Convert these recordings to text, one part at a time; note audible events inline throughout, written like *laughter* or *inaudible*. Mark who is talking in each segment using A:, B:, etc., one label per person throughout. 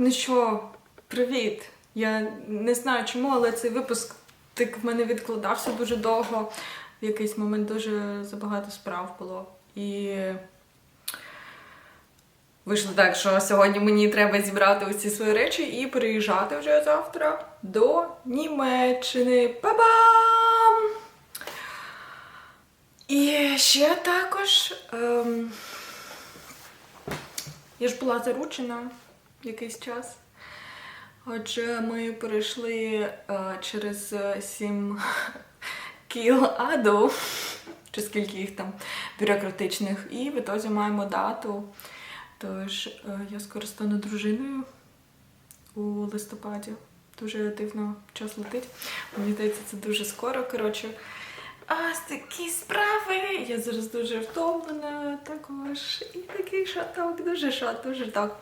A: Ну що, привіт! Я не знаю чому, але цей випуск так в мене відкладався дуже довго. В якийсь момент дуже забагато справ було. І вийшло так, що сьогодні мені треба зібрати усі свої речі і переїжджати вже завтра до Німеччини. Па-бам! І ще також. Ем... Я ж була заручена якийсь час. Отже, ми перейшли е, через е, сім *laughs* кіл аду, чи скільки їх там бюрократичних, і в ітозі маємо дату. Тож е, я скоро стану дружиною у листопаді. Дуже дивно час летить. Мені здається, це дуже скоро. Коротше, а такі справи. Я зараз дуже втомлена також. І такий шаток, дуже шат, дуже так.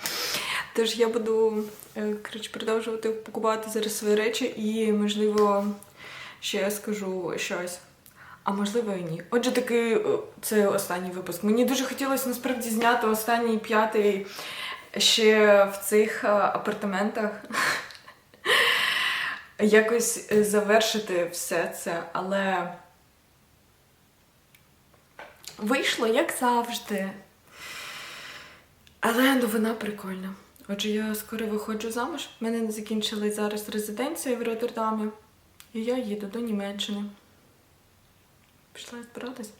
A: Тож я буду е, коротше, продовжувати пакувати зараз свої речі і, можливо, ще скажу щось. А можливо і ні. Отже, такий е, це останній випуск. Мені дуже хотілося насправді зняти останній п'ятий ще в цих е, апартаментах. *laughs* Якось завершити все це, але вийшло як завжди. Але новина прикольна. Отже, я скоро виходжу замуж. У мене не закінчилась зараз резиденція в Роттердамі. І я їду до Німеччини. Пішла збиратись.